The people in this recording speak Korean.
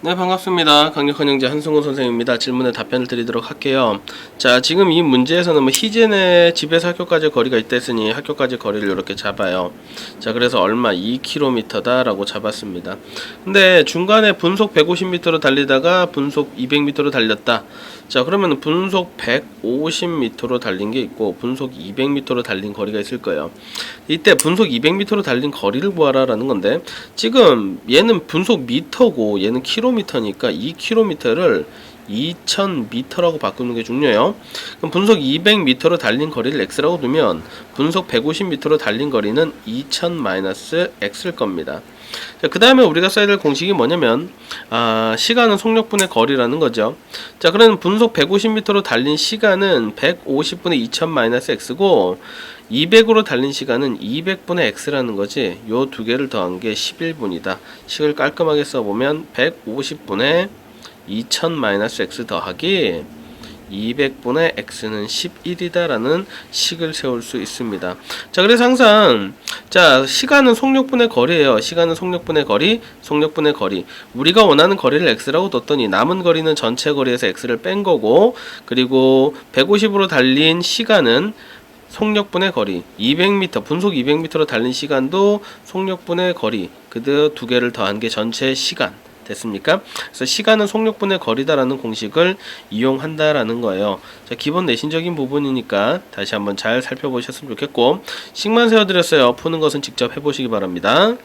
네 반갑습니다. 강력한 형제 한승호 선생입니다. 질문에 답변을 드리도록 할게요. 자 지금 이 문제에서는 뭐 희진의 집에서 학교까지 거리가 있다 했으니 학교까지 거리를 이렇게 잡아요. 자 그래서 얼마 2km다 라고 잡았습니다. 근데 중간에 분속 150m로 달리다가 분속 200m로 달렸다. 자 그러면 분속 150m로 달린 게 있고 분속 200m로 달린 거리가 있을 거예요. 이때 분속 200m로 달린 거리를 구하라라는 건데 지금 얘는 분속 미터고 얘는 킬로 미터니까 이 킬로미터를 2000m라고 바꾸는 게 중요해요. 그럼 분속 200m로 달린 거리를 x라고 두면 분속 150m로 달린 거리는 2000-x일 겁니다. 그 다음에 우리가 써야 될 공식이 뭐냐면 아, 시간은 속력분의 거리라는 거죠. 자, 그러면 분속 150m로 달린 시간은 150분의 2000-x고 200으로 달린 시간은 200분의 x라는 거지. 요 두 개를 더한 게 11분이다. 식을 깔끔하게 써보면 150분의 2000-x 더하기 200분의 x는 11이다라는 식을 세울 수 있습니다. 자, 그래서 항상 자, 시간은 속력분의 거리예요. 시간은 속력분의 거리, 속력분의 거리. 우리가 원하는 거리를 x라고 뒀더니 남은 거리는 전체 거리에서 x를 뺀 거고 그리고 150으로 달린 시간은 속력분의 거리 200m 분속 200m로 달린 시간도 속력분의 거리 그두 두 개를 더한 게 전체 시간 됐습니까? 그래서 시간은 속력분의 거리다라는 공식을 이용한다라는 거예요. 자, 기본 내신적인 부분이니까 다시 한번 잘 살펴보셨으면 좋겠고 식만 세워드렸어요. 푸는 것은 직접 해보시기 바랍니다.